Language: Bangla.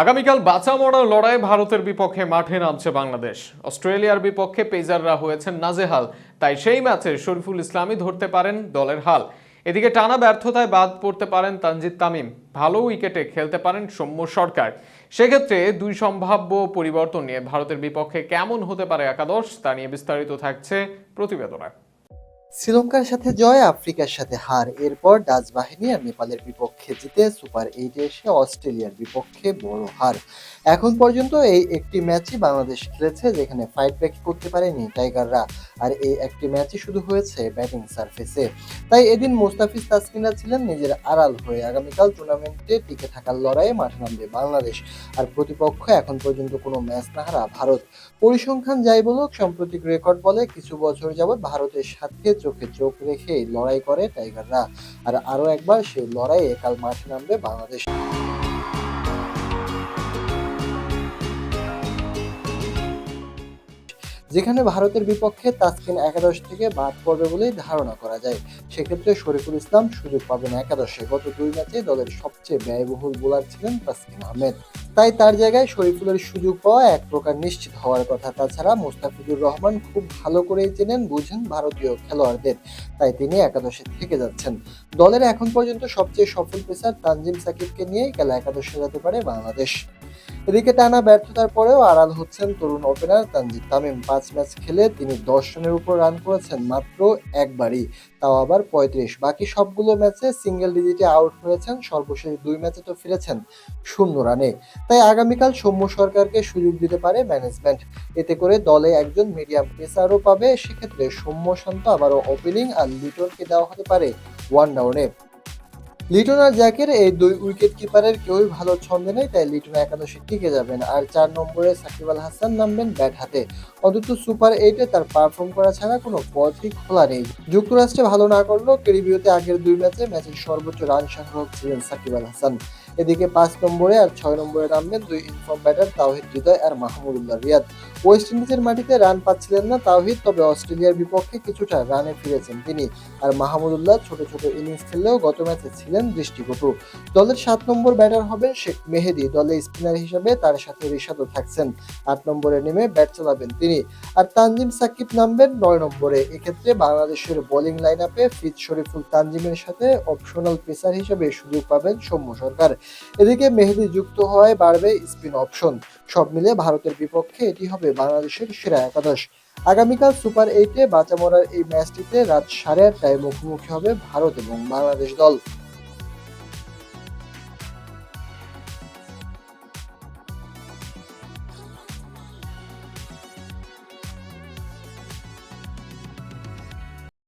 আগামীকাল বাঁচা মরার লড়াই ভারতের বিপক্ষে মাঠে নামছে বাংলাদেশ। অস্ট্রেলিয়ার বিপক্ষে পেজাররা হয়েছেন নাজেহাল, তাই সেই ম্যাচে শরীফুল ইসলামই ধরতে পারেন দলের হাল। এদিকে টানা ব্যর্থতায় বাদ পড়তে পারেন তানজিদ তামিম, ভালো উইকেটে খেলতে পারেন সৌম্য সরকার। সেক্ষেত্রে দুই সম্ভাব্য পরিবর্তন নিয়ে ভারতের বিপক্ষে কেমন হতে পারে একাদশ, তা নিয়ে বিস্তারিত থাকছে প্রতিবেদনায় শ্রীলঙ্কার সাথে জয়, আফ্রিকার সাথে হার। এরপর ডাচ বাহিনী আর নেপালের বিপক্ষে জিতে সুপার এইটে এসে অস্ট্রেলিয়ার বিপক্ষে বড় হার। এখন পর্যন্ত এই একটি ম্যাচই বাংলাদেশ খেলেছে, যেখানে ফাইট ব্যাক করতে পারেনি টাইগাররা। আর এই একটি ম্যাচই শুধু হয়েছে ব্যাটিং সারফেসে। তাই এদিন মোস্তাফিজ তাসকিনরা ছিলেন নিজের আড়াল হয়ে আগামীকাল টুর্নামেন্টে টিকে থাকার লড়াইয়ে মাঠে নামবে বাংলাদেশ। আর প্রতিপক্ষ এখন পর্যন্ত কোনো ম্যাচ না হারা ভারত। পরিসংখ্যান যাই বলুক, সাম্প্রতিক রেকর্ড বলে কিছু বছর যাবৎ ভারতের সাথে চোখে চোখ রেখে লড়াই করে টাইগাররা। আর আরও একবার সেই লড়াইয়ে কাল মাঠে নামবে বাংলাদেশ। যেখানে ভারতের বিপক্ষে তাসকিন একাদশ থেকে বাদ পড়বে বলেই ধারণা করা যায়। সেক্ষেত্রে শরীফুল ইসলাম সুযোগ পাবেন একাদশে। গত দুই ম্যাচে দলের সবচেয়ে ব্যয়বহুল বোলার ছিলেন তাসকিন আহমেদ। তাই তার জায়গায় শরীফুলের সুযোগ পাওয়া এক প্রকার নিশ্চিত হওয়ার কথা। তাছাড়া মুস্তাফিজুর রহমান খুব ভালো করেই চেনেন, বুঝেন ভারতীয় খেলোয়াড়দের। তাই তিনি একাদশে থেকে যাচ্ছেন। দলের এখন পর্যন্ত সবচেয়ে সফল পেসার তানজিম সাকিবকে নিয়েই খেলা একাদশে যেতে পারে বাংলাদেশ। এদিকে টানা ব্যর্থতার পরেও আড়াল হচ্ছেন তরুণ ওপেনার তানজিদ তামিম। পাঁচ ম্যাচ খেলে তিনি দশ রানের উপর রান করেছেন মাত্র একবারই। তাও আবার পঁয়ত্রিশ। বাকি সবগুলো ম্যাচে সিঙ্গেল ডিজিটে আউট হয়েছেন। সর্বশেষ দুই ম্যাচে তো ফিরেছেন শূন্য রানে তাই আগামীকাল সৌম্য সরকারকে সুযোগ দিতে পারে ম্যানেজমেন্ট এতে করে দলে একজন মিডিয়াম পেসারও পাবে। সেক্ষেত্রে সৌম্য শান্ত আবারও ওপেনিং আর লিটনকে দেওয়া হতে পারে ওয়ান ডাউনে লিটন আর জ্যাকের এই দুই উইকেট কিপারের কেউই ভালো ছন্দে নেই, তাই লিটন একাদশে টিকে যাবেন। আর চার নম্বরে সাকিব আল হাসান নামবেন ব্যাট হাতে। অন্তত সুপার এইটে তার পারফর্ম করা ছাড়া কোনো পথই খোলা নেই। যুক্তরাষ্ট্রে ভালো না করলেও ক্যারিবীয়তে আগের দুই ম্যাচে ম্যাচের সর্বোচ্চ রান সংগ্রাহক ছিলেন সাকিব আল হাসান। এদিকে পাঁচ নম্বরে আর ছয় নম্বরে নামবেন দুই ইনফর্ম ব্যাটার তাওহিদ হৃদয় আর মাহমুদুল্লাহ রিয়াদ। ওয়েস্ট ইন্ডিজের মাটিতে রান পাচ্ছিলেন না তাওহিদ, তবে অস্ট্রেলিয়ার বিপক্ষে কিছুটা রানে ফিরেছেন তিনি। আর মাহমুদুল্লাহ ছোট ছোট ইনিংস খেললেও গত ম্যাচে ছিলেন দৃষ্টিকটু। দলের সাত নম্বর ব্যাটার হবেন শেখ মেহেদি। দলে স্পিনার হিসেবে তার সাথে রিশাদও থাকছেন। আট নম্বরে নেমে ব্যাট চালাবেন তিনি। আর তানজিম সাকিব নামবেন নয় নম্বরে। এক্ষেত্রে বাংলাদেশের বোলিং লাইন আপে ফিজ শরীফুল তানজিমের সাথে অপশনাল পেসার হিসেবে সুযোগ পাবেন সৌম্য সরকার। এদিকে মেহেদি যুক্ত হওয়ায় বাড়বে স্পিন অপশন সব মিলে ভারতের বিপক্ষে এটি হবে বাংলাদেশের সেরা একাদশ। আগামীকাল সুপার এইটে বাঁচা মরার এই ম্যাচটিতে রাত সাড়ে আটটায় মুখোমুখি হবে ভারত এবং বাংলাদেশ দল।